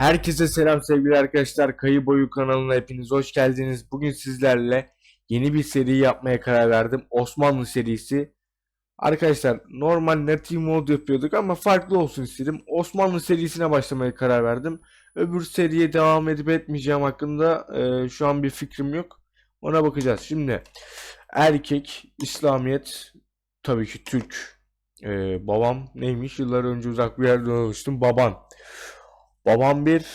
Herkese selam sevgili arkadaşlar. Kayı Boyu kanalına hepiniz hoş geldiniz. Bugün sizlerle yeni bir seri yapmaya karar verdim. Osmanlı serisi. Arkadaşlar normal Native Mode yapıyorduk ama farklı olsun istedim. Osmanlı serisine başlamaya karar verdim. Öbür seriye devam edip etmeyeceğim hakkında e, şu an bir fikrim yok. Ona bakacağız. Şimdi erkek, İslamiyet, tabii ki Türk. E, babam neymiş? Yıllar önce uzak bir yerde olmuştum. Baban. Babam bir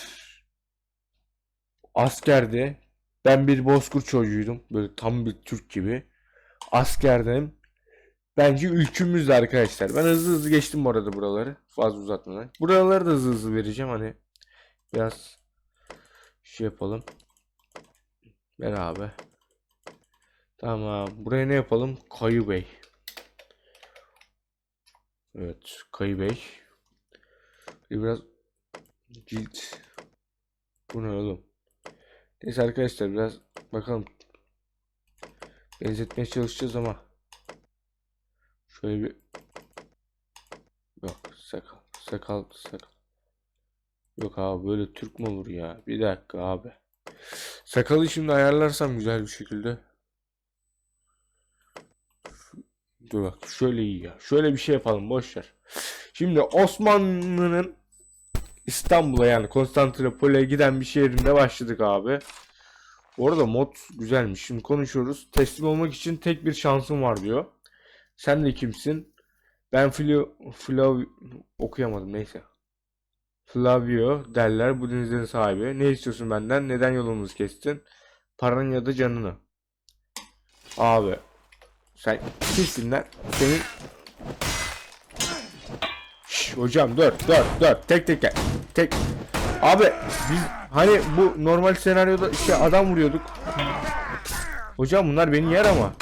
askerdi. Ben bir bozkurt çocuğuydum. Böyle tam bir Türk gibi. Askerdim. Bence ülkümüzdü arkadaşlar. Ben hızlı hızlı geçtim bu arada buraları. Fazla uzatmadan. Buraları da hızlı hızlı vereceğim. Hani biraz şey yapalım. Ver abi. Tamam. Buraya ne yapalım? Kayı Bey. Evet. Kayı Bey. Biraz Cilt. Bu ne oğlum? Neyse arkadaşlar biraz bakalım. Benzetmeye çalışacağız ama. Şöyle bir. Yok sakal. Sakal sakal. Yok abi böyle Türk mü olur ya? Bir dakika abi. Sakalı şimdi ayarlarsam güzel bir şekilde. Dur bak şöyle iyi ya. Şöyle bir şey yapalım boş ver. Şimdi Osmanlı'nın İstanbul'a yani Konstantinopol'e giden bir şehrinde başladık abi. Bu arada mod güzelmiş. Şimdi konuşuyoruz. Teslim olmak için tek bir şansım var diyor. Sen de kimsin? Ben Flavio, Flav okuyamadım neyse. Flavio derler bu denizlerin sahibi. Ne istiyorsun benden? Neden yolumuzu kestin? Paran ya da canını. Abi sen kimsin lan? Senin Hocam dur dur dur tek tek gel. Tek. Abi biz hani bu normal senaryoda işte adam vuruyorduk. Hocam bunlar beni yer ama.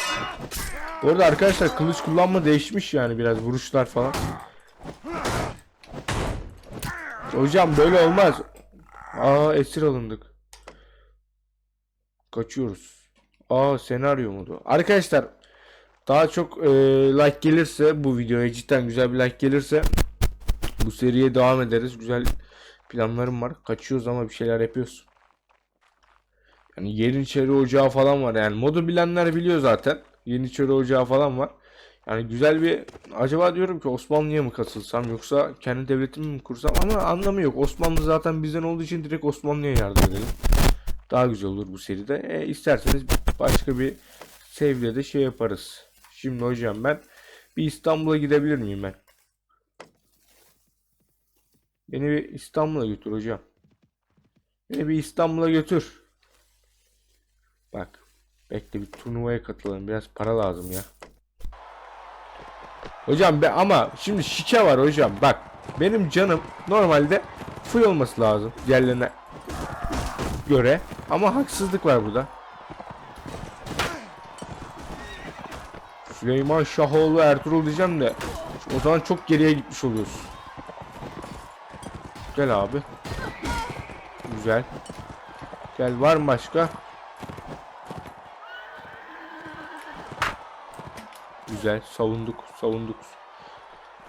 Orada arkadaşlar kılıç kullanma değişmiş yani biraz vuruşlar falan. Hocam böyle olmaz. Aa esir alındık. Kaçıyoruz. Aa senaryo modu. Arkadaşlar daha çok e, like gelirse bu videoya cidden güzel bir like gelirse bu seriye devam ederiz. Güzel planlarım var. Kaçıyoruz ama bir şeyler yapıyoruz. Yani Yeniçeri Ocağı falan var. Yani modu bilenler biliyor zaten. Yeniçeri Ocağı falan var. Yani güzel bir acaba diyorum ki Osmanlı'ya mı katılsam yoksa kendi devletimi mi kursam ama anlamı yok. Osmanlı zaten bizden olduğu için direkt Osmanlı'ya yardım edelim. Daha güzel olur bu seride. E, isterseniz başka bir sevle de şey yaparız. Şimdi hocam ben bir İstanbul'a gidebilir miyim ben? Beni bir İstanbul'a götür hocam. Beni bir İstanbul'a götür. Bak. Bekle bir turnuvaya katılalım. Biraz para lazım ya. Hocam be ama şimdi şike var hocam. Bak. Benim canım normalde full olması lazım. Diğerlerine göre. Ama haksızlık var burada. Süleyman Şahoğlu Ertuğrul diyeceğim de o zaman çok geriye gitmiş oluyorsun. Gel abi. Güzel. Gel var mı başka? Güzel. Savunduk. Savunduk.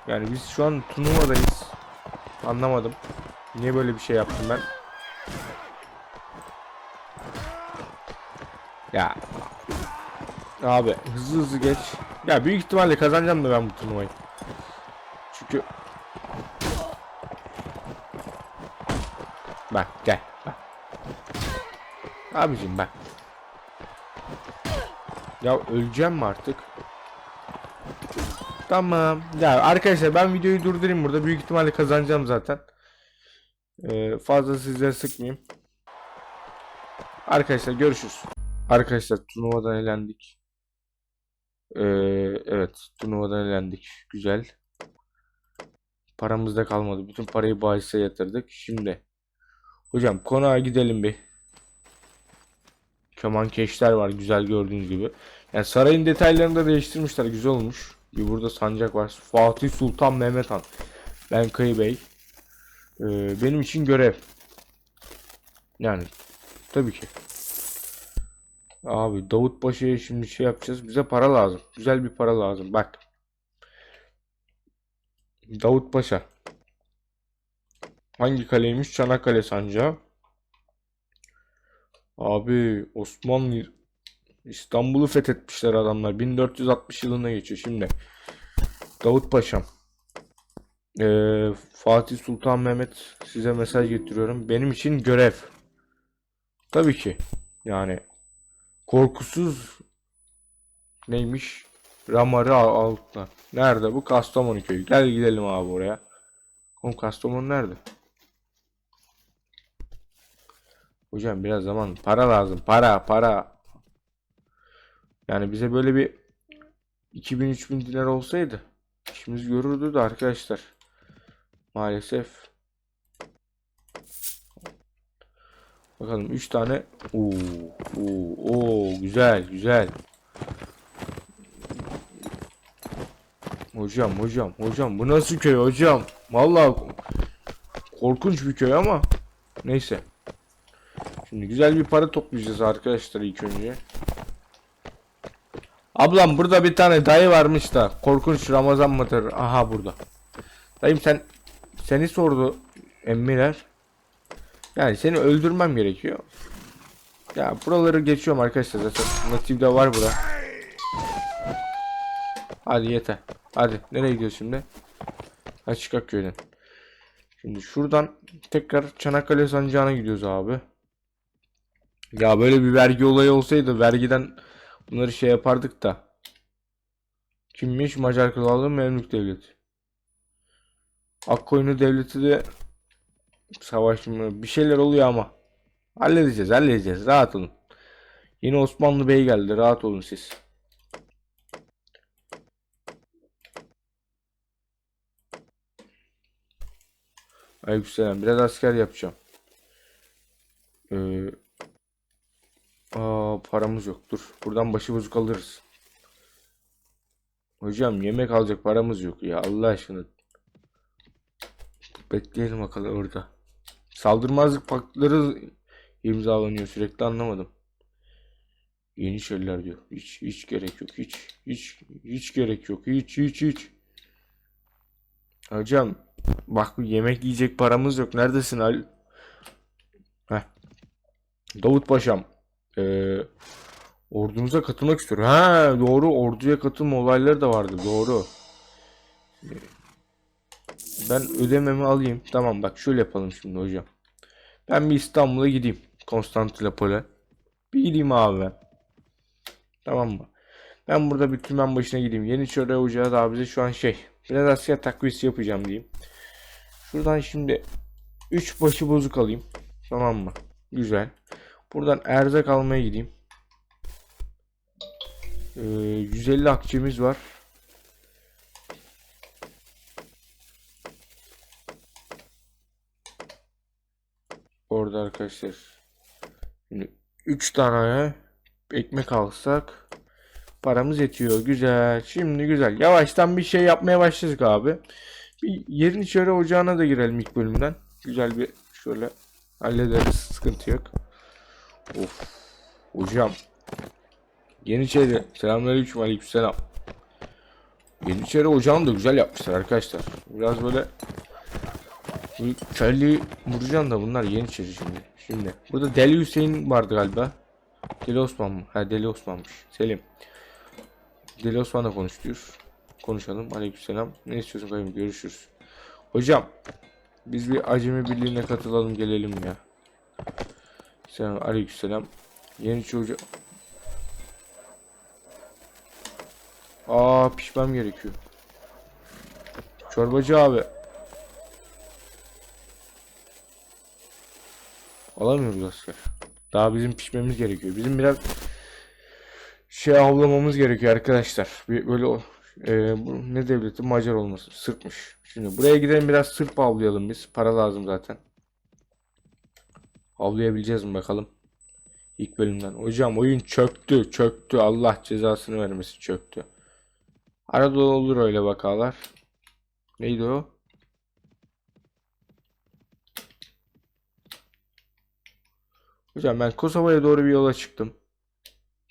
Yani biz şu an turnuvadayız. Anlamadım. Niye böyle bir şey yaptım ben? Ya. Abi hızlı hızlı geç. Ya büyük ihtimalle kazanacağım da ben bu turnuvayı. Çünkü Bak gel bak. Abicim bak. Ya öleceğim mi artık? Tamam. Ya arkadaşlar ben videoyu durdurayım burada. Büyük ihtimalle kazanacağım zaten. Ee, fazla sizleri sıkmayayım. Arkadaşlar görüşürüz. Arkadaşlar turnuvadan elendik. Ee, evet turnuvadan elendik. Güzel. Paramız da kalmadı. Bütün parayı bahise yatırdık. Şimdi Hocam konağa gidelim bir. Keman keşler var güzel gördüğünüz gibi. Yani sarayın detaylarını da değiştirmişler güzel olmuş. Bir burada sancak var. Fatih Sultan Mehmet Han. Ben Kayı Bey. Ee, benim için görev. Yani tabii ki. Abi Davut Paşa'ya şimdi şey yapacağız. Bize para lazım. Güzel bir para lazım. Bak. Davut Paşa. Hangi kaleymiş? Çanakkale sancağı. Abi Osmanlı İstanbul'u fethetmişler adamlar. 1460 yılına geçiyor şimdi. Davut Paşam. Ee, Fatih Sultan Mehmet size mesaj getiriyorum. Benim için görev. Tabii ki. Yani korkusuz neymiş? Ramarı al- altına. Nerede bu? Kastamonu köyü. Gel gidelim abi oraya. Oğlum Kastamonu nerede? Hocam biraz zaman para lazım. Para para. Yani bize böyle bir 2000-3000 dinar olsaydı işimiz görürdü de arkadaşlar. Maalesef. Bakalım 3 tane. Oo, oo, oo, güzel güzel. Hocam hocam hocam bu nasıl köy hocam? Vallahi korkunç bir köy ama neyse. Şimdi güzel bir para toplayacağız arkadaşlar ilk önce. Ablam burada bir tane dayı varmış da korkunç Ramazan mıdır? Aha burada. Dayım sen seni sordu emmiler. Yani seni öldürmem gerekiyor. Ya buraları geçiyorum arkadaşlar zaten natifde var bura. Hadi yeter. Hadi nereye gidiyoruz şimdi? Açık köyden. Şimdi şuradan tekrar Çanakkale Sancağı'na gidiyoruz abi. Ya böyle bir vergi olayı olsaydı vergiden bunları şey yapardık da. Kimmiş? Macar Krallığı Memlük Devleti. Akkoyunlu Devleti de savaş mı? Bir şeyler oluyor ama. Halledeceğiz, halledeceğiz. Rahat olun. Yine Osmanlı Bey geldi. Rahat olun siz. Aleykümselam. Biraz asker yapacağım. Ee, aa, paramız yok. Dur. Buradan başımızı alırız. Hocam yemek alacak paramız yok ya. Allah aşkına. Bekleyelim bakalım orada. Saldırmazlık paktları imzalanıyor sürekli anlamadım. Yeni şeyler diyor. Hiç hiç gerek yok. Hiç hiç hiç gerek yok. Hiç hiç hiç. Hocam bak yemek yiyecek paramız yok. Neredesin Al? Heh. Davut Paşam. Ee, ordumuza katılmak istiyor. Ha doğru orduya katılma olayları da vardı. Doğru. Ben ödememi alayım. Tamam bak şöyle yapalım şimdi hocam. Ben bir İstanbul'a gideyim. Konstantinopol'e. Bir gideyim abi ben. Tamam mı? Ben burada bir tümen başına gideyim. Yeniçeri Ocağı da bize şu an şey. Biraz asker takviyesi yapacağım diyeyim. Şuradan şimdi 3 başı bozuk alayım. Tamam mı? Güzel. Buradan erzak almaya gideyim. Ee, 150 akçemiz var. Orada arkadaşlar. Şimdi 3 tane ekmek alsak paramız yetiyor. Güzel. Şimdi güzel. Yavaştan bir şey yapmaya başladık abi. Bir yerin içeri ocağına da girelim ilk bölümden. Güzel bir şöyle hallederiz. Sıkıntı yok. Of. Hocam. Yeniçeri. Selamünaleyküm. Aleykümselam. Yeniçeri ocağını da güzel yapmışlar arkadaşlar. Biraz böyle Charlie Murcan da bunlar Yeniçeri şimdi. Şimdi burada Deli Hüseyin vardı galiba. Deli Osman mı? Ha Deli Osman'mış. Selim. Deli Osman'la konuş diyor. Konuşalım. Aleykümselam. Ne istiyorsun kayım? Görüşürüz. Hocam biz bir acemi birliğine katılalım gelelim ya. Selam. Aleykümselam. Yeni çocuğu. Aa pişmem gerekiyor. Çorbacı abi. Alamıyoruz asker. Daha bizim pişmemiz gerekiyor. Bizim biraz şey avlamamız gerekiyor arkadaşlar. Bir böyle e, bu ne devleti Macar olması. Sırpmış. Şimdi buraya gidelim biraz Sırp avlayalım biz. Para lazım zaten. Avlayabileceğiz mi bakalım. İlk bölümden. Hocam oyun çöktü. Çöktü. Allah cezasını vermesin çöktü. Arada olur öyle vakalar. Neydi o? Hocam ben Kosova'ya doğru bir yola çıktım.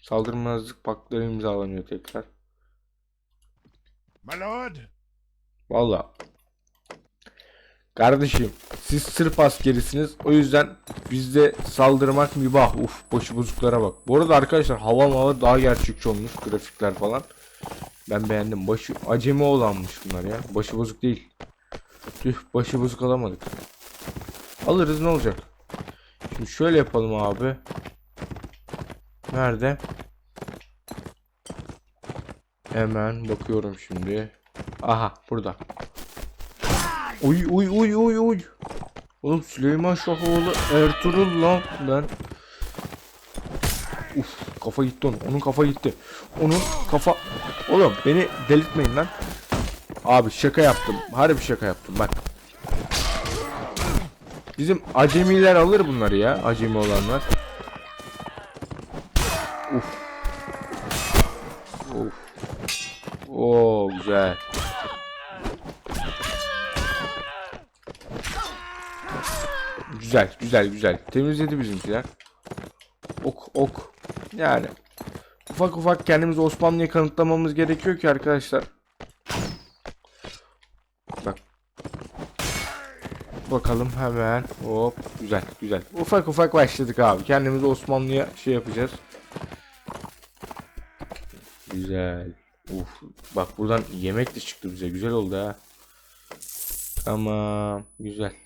Saldırmazlık paktları imzalanıyor tekrar. My lord, Valla. Kardeşim siz Sırp askerisiniz. O yüzden bizde saldırmak mübah. Uf başı bozuklara bak. Bu arada arkadaşlar hava hava daha gerçekçi olmuş. Grafikler falan. Ben beğendim. Başı acemi olanmış bunlar ya. Başı bozuk değil. Tüh başı bozuk alamadık. Alırız ne olacak? Şimdi şöyle yapalım abi. Nerede? Hemen bakıyorum şimdi. Aha burada. Uy uy uy uy uy. Oğlum Süleyman Şahoğlu Ertuğrul lan ben. Uf kafa gitti onun. Onun kafa gitti. Onun kafa... Oğlum beni delirtmeyin lan. Abi şaka yaptım. Harbi şaka yaptım bak. Bizim acemiler alır bunları ya. Acemi olanlar. Uf. Uf. Oo güzel. Güzel, güzel, güzel. Temizledi bizimkiler. Ok, ok. Yani ufak ufak kendimizi Osmanlı'ya kanıtlamamız gerekiyor ki arkadaşlar. Bak. Bakalım hemen. Hop, güzel, güzel. Ufak ufak başladık abi. Kendimizi Osmanlı'ya şey yapacağız. Güzel. Uf, bak buradan yemek de çıktı bize. Güzel oldu ha. Tamam, güzel.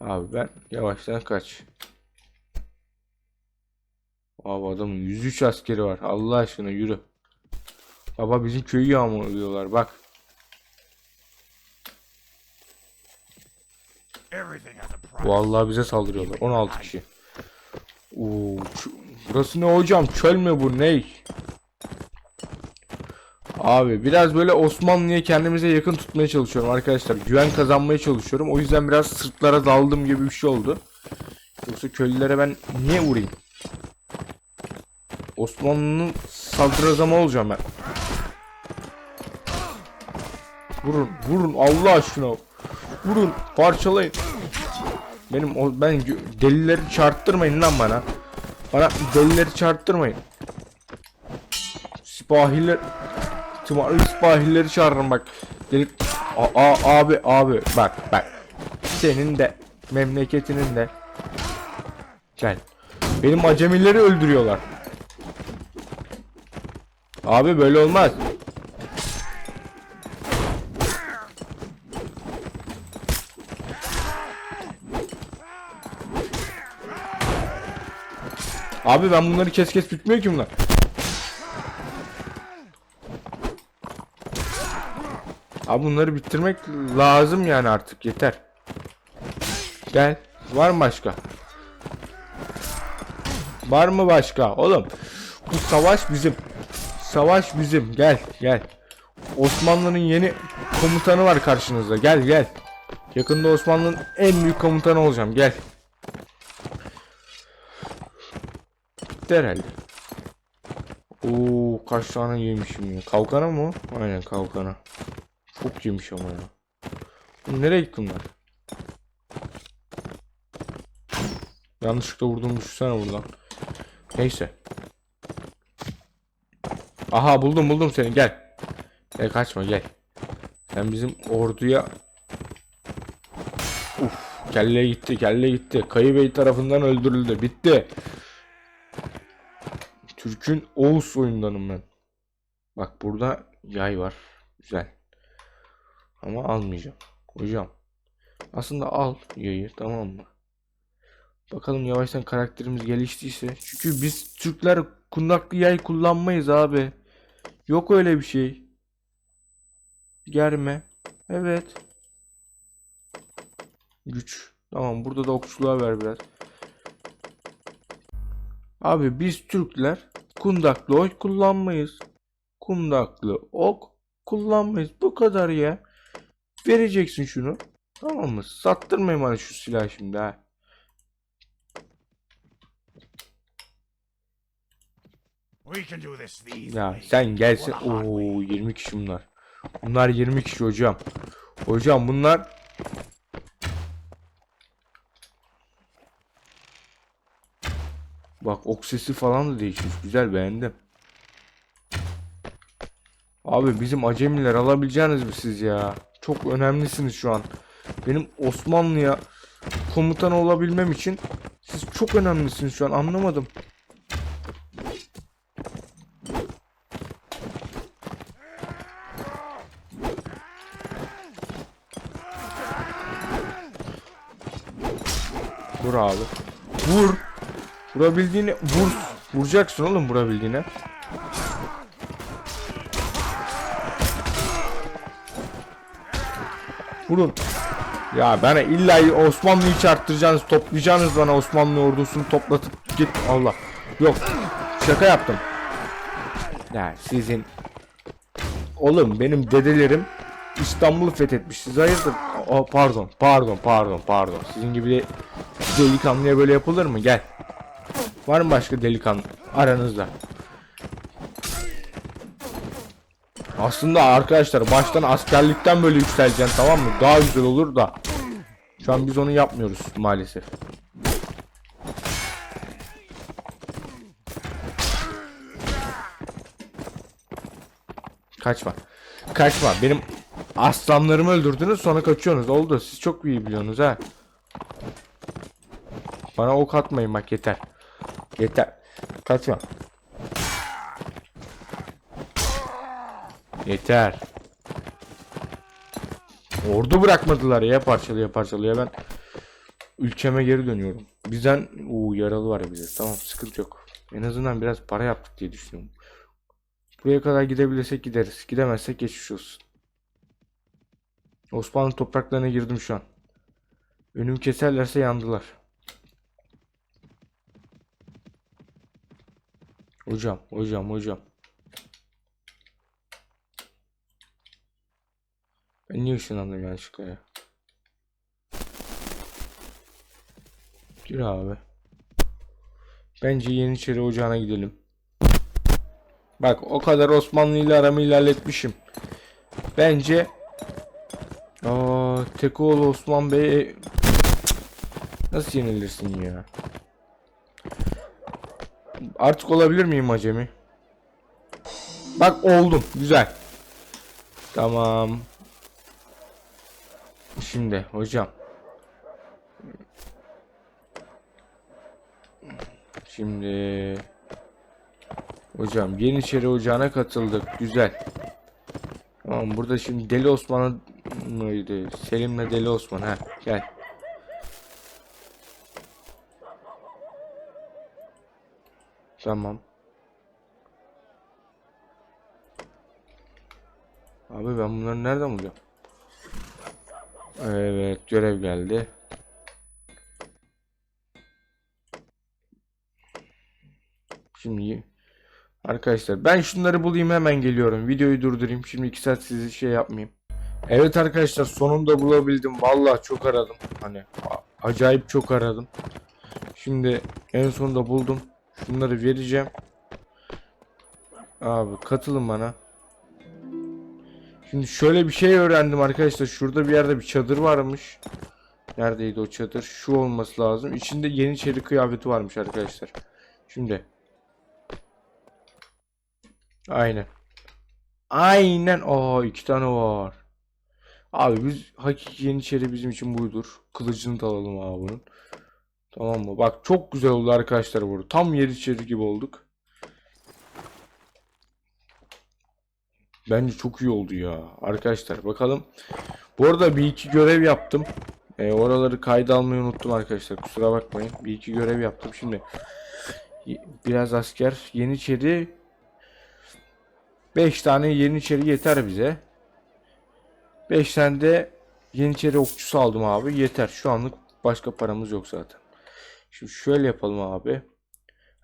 Abi ben yavaştan kaç. Abi adamın 103 askeri var. Allah aşkına yürü. Baba bizim köyü yağmalıyorlar bak. Vallahi bize saldırıyorlar. 16 kişi. Oo, burası ne hocam? Çöl mü bu? Ney? Abi biraz böyle Osmanlı'ya kendimize yakın tutmaya çalışıyorum arkadaşlar. Güven kazanmaya çalışıyorum. O yüzden biraz sırtlara daldım gibi bir şey oldu. Yoksa köylülere ben niye vurayım? Osmanlı'nın sadrazamı olacağım ben. Vurun, vurun Allah aşkına. Vurun, parçalayın. Benim o ben delileri çarptırmayın lan bana. Bana delileri çarptırmayın. Sipahiler Tımarlı sipahileri çağırırım bak. Deli a, a- abi abi bak bak. Senin de memleketinin de. Gel. Benim acemileri öldürüyorlar. Abi böyle olmaz. Abi ben bunları kes kes bitmiyor ki bunlar. Abi bunları bitirmek lazım yani artık yeter. Gel. Var mı başka? Var mı başka? Oğlum bu savaş bizim. Savaş bizim. Gel gel. Osmanlı'nın yeni komutanı var karşınızda. Gel gel. Yakında Osmanlı'nın en büyük komutanı olacağım. Gel. Bitti herhalde. Oo kaç tane yemişim ya. Kalkana mı? Aynen kalkana. Çok yemiş ama ya. Nereye gitti bunlar? Yanlışlıkla vurdum düşünsene buradan. Neyse. Aha buldum buldum seni gel. Gel kaçma gel. Sen bizim orduya Uf kelle gitti kelle gitti. Kayı Bey tarafından öldürüldü. Bitti. Türk'ün Oğuz soyundanım ben. Bak burada yay var. Güzel. Ama almayacağım. Hocam. Aslında al yayı tamam mı? Bakalım yavaştan karakterimiz geliştiyse. Çünkü biz Türkler kundaklı yay kullanmayız abi. Yok öyle bir şey. Germe. Evet. Güç. Tamam burada da okçuluğa ver biraz. Abi biz Türkler kundaklı oy kullanmayız. Kundaklı ok kullanmayız. Bu kadar ya. Vereceksin şunu. Tamam mı? Sattırmayın bana şu silahı şimdi ha. Ya sen gelsin. Oo 20 kişi bunlar. Bunlar 20 kişi hocam. Hocam bunlar Bak ok sesi falan da değişmiş. Güzel beğendim. Abi bizim acemiler alabileceğiniz mi siz ya? Çok önemlisiniz şu an. Benim Osmanlı'ya komutan olabilmem için siz çok önemlisiniz şu an anlamadım. Vur abi. Vur. Vurabildiğini vur. Vuracaksın oğlum vurabildiğine. Vurun. Ya bana illa Osmanlı'yı çarptıracaksınız, toplayacaksınız bana Osmanlı ordusunu toplatıp git. Allah. Yok. Şaka yaptım. Ya sizin Oğlum benim dedelerim İstanbul'u fethetmiş. Siz hayırdır? Aa, pardon, pardon, pardon, pardon. Sizin gibi de delikanlıya böyle yapılır mı? Gel. Var mı başka delikanlı aranızda? Aslında arkadaşlar baştan askerlikten böyle yükseleceksin tamam mı? Daha güzel olur da. Şu an biz onu yapmıyoruz maalesef. Kaçma. Kaçma. Benim aslanlarımı öldürdünüz sonra kaçıyorsunuz. Oldu. Siz çok iyi biliyorsunuz ha. Bana ok atmayın bak yeter. Yeter. Kaçma. Yeter. Ordu bırakmadılar ya parçalıya parçalıya ben ülkeme geri dönüyorum. Bizden o yaralı var ya bize. Tamam sıkıntı yok. En azından biraz para yaptık diye düşünüyorum. Buraya kadar gidebilirsek gideriz. Gidemezsek geçmiş olsun. Osmanlı topraklarına girdim şu an. Önümü keserlerse yandılar. Hocam, hocam, hocam. Ben niye ışınlandım yanlışlıkla ya? Gir abi. Bence Yeniçeri Ocağı'na gidelim. Bak o kadar Osmanlı ile aramı ilerletmişim. Bence Aa, Tekoğlu Osman Bey nasıl yenilirsin ya? Artık olabilir miyim acemi? Bak oldum. Güzel. Tamam. Şimdi hocam. Şimdi Hocam Yeniçeri Ocağı'na katıldık. Güzel. Tamam burada şimdi Deli Osman'ı mıydı? Selim'le Deli Osman ha gel. Tamam. Abi ben bunları nereden buluyorum? Evet görev geldi. Şimdi Arkadaşlar ben şunları bulayım hemen geliyorum. Videoyu durdurayım. Şimdi 2 saat sizi şey yapmayayım. Evet arkadaşlar sonunda bulabildim. Vallahi çok aradım. Hani acayip çok aradım. Şimdi en sonunda buldum. Şunları vereceğim. Abi katılın bana. Şimdi şöyle bir şey öğrendim arkadaşlar. Şurada bir yerde bir çadır varmış. Neredeydi o çadır? Şu olması lazım. İçinde Yeniçeri kıyafeti varmış arkadaşlar. Şimdi Aynen. Aynen. Aa iki tane var. Abi biz hakiki Yeniçeri bizim için buydur. Kılıcını da alalım abi bunun. Tamam mı? Bak çok güzel oldu arkadaşlar burada. Tam Yeniçeri gibi olduk. Bence çok iyi oldu ya. Arkadaşlar bakalım. Bu arada bir iki görev yaptım. E, oraları kayda almayı unuttum arkadaşlar. Kusura bakmayın. Bir iki görev yaptım. Şimdi biraz asker. Yeniçeri 5 tane Yeniçeri yeter bize. 5 tane de Yeniçeri okçusu aldım abi. Yeter. Şu anlık başka paramız yok zaten. Şimdi şöyle yapalım abi.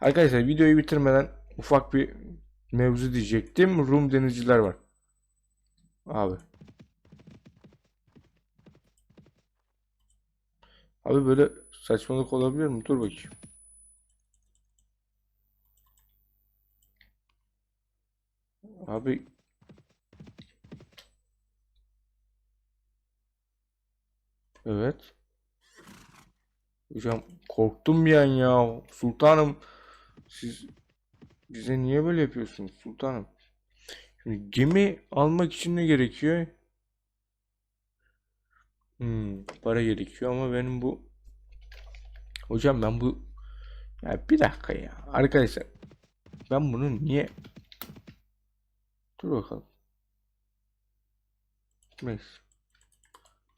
Arkadaşlar videoyu bitirmeden ufak bir mevzu diyecektim. Rum denizciler var. Abi. Abi böyle saçmalık olabilir mi? Dur bakayım. Abi Evet. Hocam korktum bir an ya. Sultanım siz bize niye böyle yapıyorsunuz sultanım? Şimdi gemi almak için ne gerekiyor? Hmm, para gerekiyor ama benim bu Hocam ben bu ya bir dakika ya arkadaşlar ben bunu niye Dur bakalım. Neyse.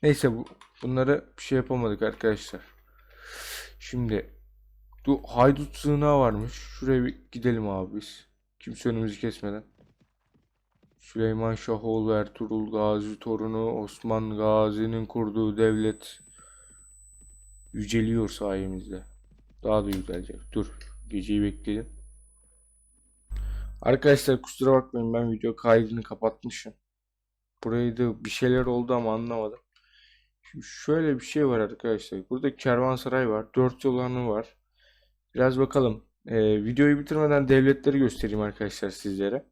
Neyse bu bunları bir şey yapamadık arkadaşlar. Şimdi bu haydut sığınağı varmış. Şuraya bir gidelim abi biz. Kimse önümüzü kesmeden. Süleyman Şahoğlu Ertuğrul Gazi torunu Osman Gazi'nin kurduğu devlet yüceliyor sayemizde. Daha da yücelecek. Dur. Geceyi bekleyelim. Arkadaşlar kusura bakmayın ben video kaydını kapatmışım. Burayı da bir şeyler oldu ama anlamadım. Şimdi şöyle bir şey var arkadaşlar. Burada kervansaray var. Dört yol var. Biraz bakalım. Ee, videoyu bitirmeden devletleri göstereyim arkadaşlar sizlere.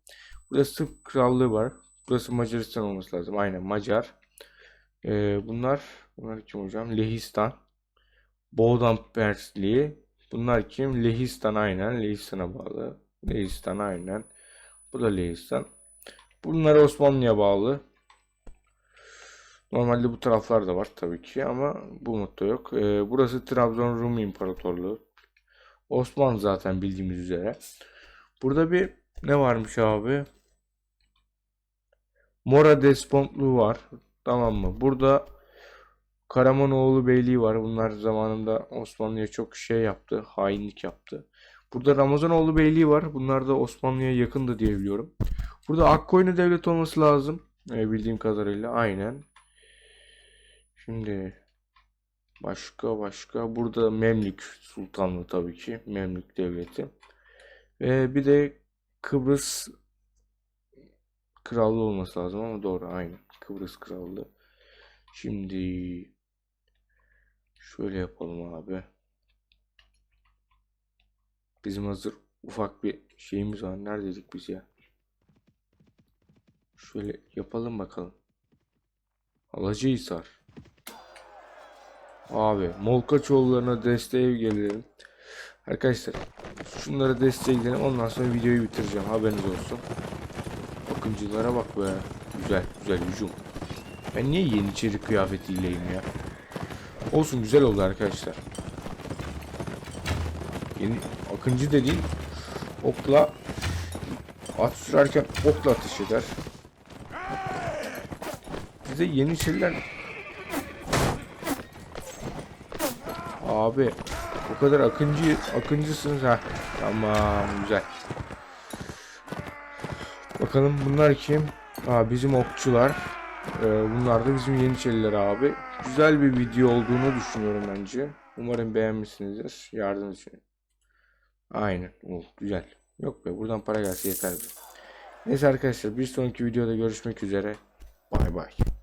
Burada Sırp Krallığı var. Burası Macaristan olması lazım. Aynen Macar. Ee, bunlar bunlar kim hocam? Lehistan. Boğdan Persliği. Bunlar kim? Lehistan aynen. Lehistan'a bağlı. Lehistan aynen. Bu da Lehistan. Bunlar Osmanlı'ya bağlı. Normalde bu taraflar da var tabii ki ama bu modda yok. Ee, burası Trabzon Rum İmparatorluğu. Osmanlı zaten bildiğimiz üzere. Burada bir ne varmış abi? Mora Despontluğu var. Tamam mı? Burada Karamanoğlu Beyliği var. Bunlar zamanında Osmanlı'ya çok şey yaptı. Hainlik yaptı. Burada Ramazanoğlu Beyliği var. Bunlar da Osmanlı'ya yakındı diye biliyorum. Burada Akkoyunlu Devlet olması lazım. Ee, bildiğim kadarıyla. Aynen. Şimdi başka başka. Burada Memlük Sultanlığı tabii ki. Memlük Devleti. Ve bir de Kıbrıs Krallığı olması lazım ama doğru. Aynen. Kıbrıs Krallığı. Şimdi şöyle yapalım abi. Bizim hazır ufak bir şeyimiz var. Neredeydik biz ya? Şöyle yapalım bakalım. Alacıhisar. Abi Molkaçoğullarına desteğe gelelim. Arkadaşlar şunları destekleyelim. Ondan sonra videoyu bitireceğim. Haberiniz olsun. Bakımcılara bak be. Güzel güzel hücum. Ben niye Yeniçeri kıyafetiyleyim ya? Olsun güzel oldu arkadaşlar. Yeni akıncı dediğin okla at sürerken okla ateş eder. Bize Yeniçeriler Abi o kadar akıncı akıncısınız ha. Tamam güzel. Bakalım bunlar kim? Aa, bizim okçular. Ee, bunlar da bizim Yeniçeriler abi. Güzel bir video olduğunu düşünüyorum bence. Umarım beğenmişsinizdir. Yardım için. Aynen. Oh, güzel. Yok be buradan para gelse yeter. Neyse arkadaşlar bir sonraki videoda görüşmek üzere. Bay bay.